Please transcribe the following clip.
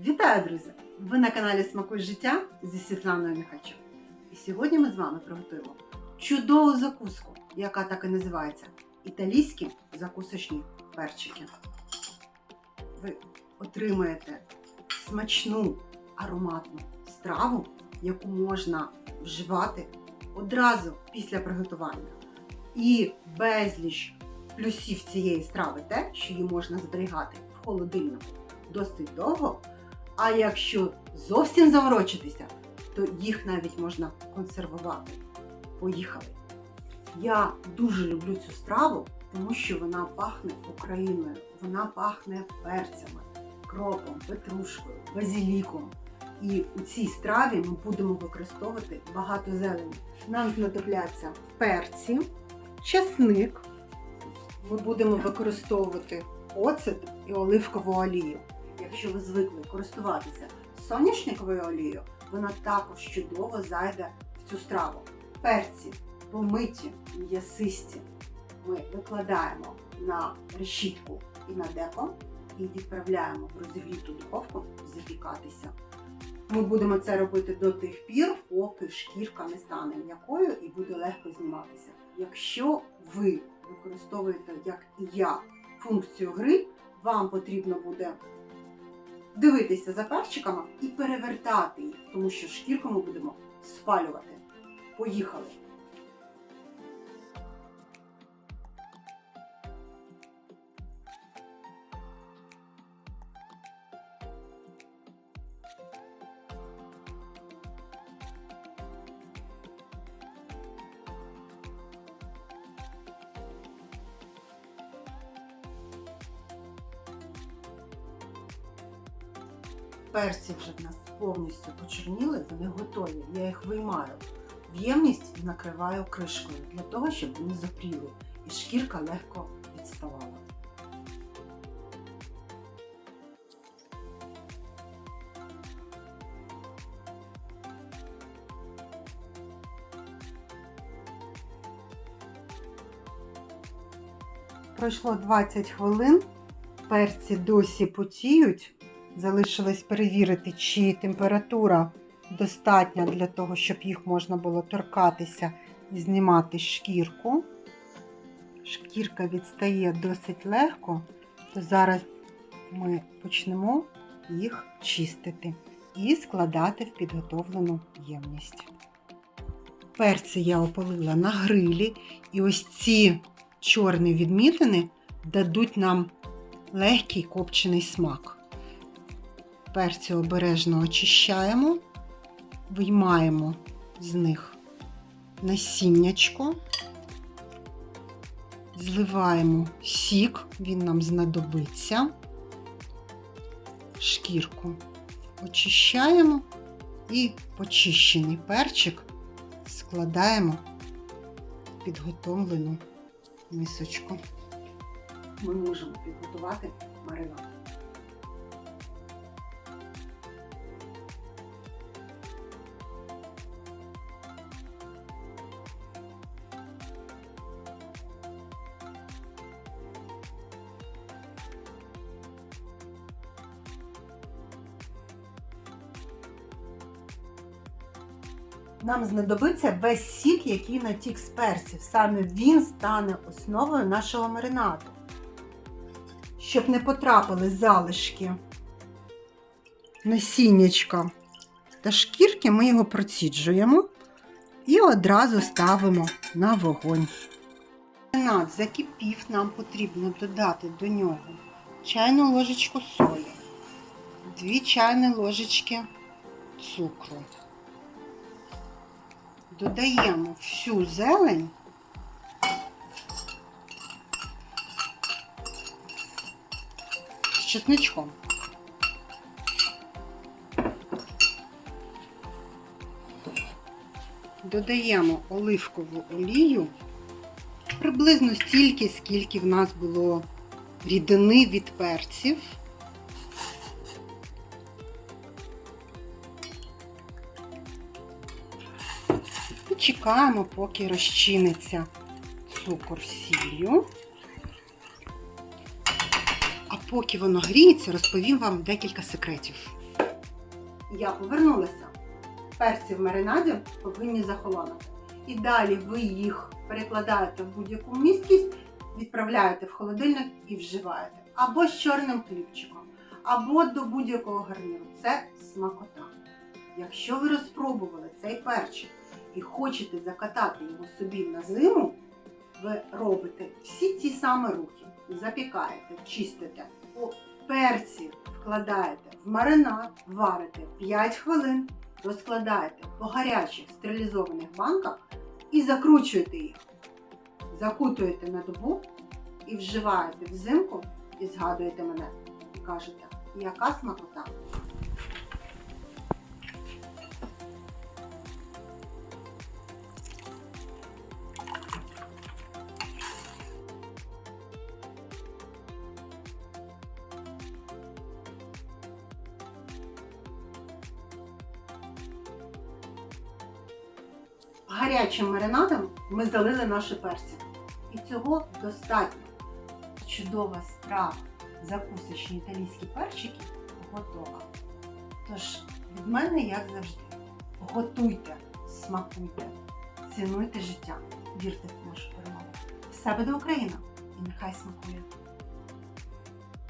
Вітаю, друзі! Ви на каналі Смакуй життя зі Світланою Михайчук. І сьогодні ми з вами приготуємо чудову закуску, яка так і називається італійські закусочні перчики. Ви отримаєте смачну ароматну страву, яку можна вживати одразу після приготування. І безліч плюсів цієї страви те, що її можна зберігати в холодильнику досить довго. А якщо зовсім заморочитися, то їх навіть можна консервувати. Поїхали! Я дуже люблю цю страву, тому що вона пахне Україною, вона пахне перцями, кропом, петрушкою, базіліком. І у цій страві ми будемо використовувати багато зелені. Нам знадобляться перці, чесник. Ми будемо використовувати оцет і оливкову олію. Якщо ви звикли користуватися соняшниковою олією, вона також чудово зайде в цю страву. Перці помиті, м'ясисті ми викладаємо на решітку і на деко і відправляємо в розігріту духовку запікатися. Ми будемо це робити до тих пір, поки шкірка не стане м'якою і буде легко зніматися. Якщо ви використовуєте, як і я, функцію гри, вам потрібно буде дивитися за перчиками і перевертати їх, тому що шкірку ми будемо спалювати. Поїхали! Перці вже в нас повністю почерніли, вони готові. Я їх виймаю в ємність накриваю кришкою для того, щоб вони запріли і шкірка легко відставала. Пройшло 20 хвилин, перці досі потіють. Залишилось перевірити, чи температура достатня для того, щоб їх можна було торкатися і знімати шкірку. Шкірка відстає досить легко, то зараз ми почнемо їх чистити і складати в підготовлену ємність. Перці я опалила на грилі, і ось ці чорні відмітини дадуть нам легкий копчений смак. Перці обережно очищаємо, виймаємо з них насіннячко, зливаємо сік, він нам знадобиться, шкірку очищаємо і почищений перчик складаємо в підготовлену мисочку. Ми можемо підготувати маринад. Нам знадобиться весь сік, який натік з перців. Саме він стане основою нашого маринаду. Щоб не потрапили залишки насіннячка та шкірки, ми його проціджуємо і одразу ставимо на вогонь. Маринад закипів, нам потрібно додати до нього чайну ложечку солі, 2 чайні ложечки цукру. Додаємо всю зелень. З чесничком. Додаємо оливкову олію приблизно стільки, скільки в нас було рідини від перців. Чекаємо, поки розчиниться цукор сіллю. А поки воно гріється, розповім вам декілька секретів. Я повернулася. Перці в маринаді повинні захолонути. І далі ви їх перекладаєте в будь-яку місткість, відправляєте в холодильник і вживаєте. Або з чорним хлібчиком, або до будь-якого гарніру. Це смакота. Якщо ви розпробували цей перчик і хочете закатати його собі на зиму, ви робите всі ті самі рухи. Запікаєте, чистите, О, перці вкладаєте в маринад, варите 5 хвилин, розкладаєте по гарячих стерилізованих банках і закручуєте їх. Закутуєте на добу і вживаєте взимку і згадуєте мене. І кажете, яка смакота. Гарячим маринадом ми залили наші перці. І цього достатньо. Чудова страва, закусочні італійські перчики готова. Тож від мене, як завжди, готуйте, смакуйте, цінуйте життя, вірте в нашу перемогу. Все буде Україна і нехай смакує!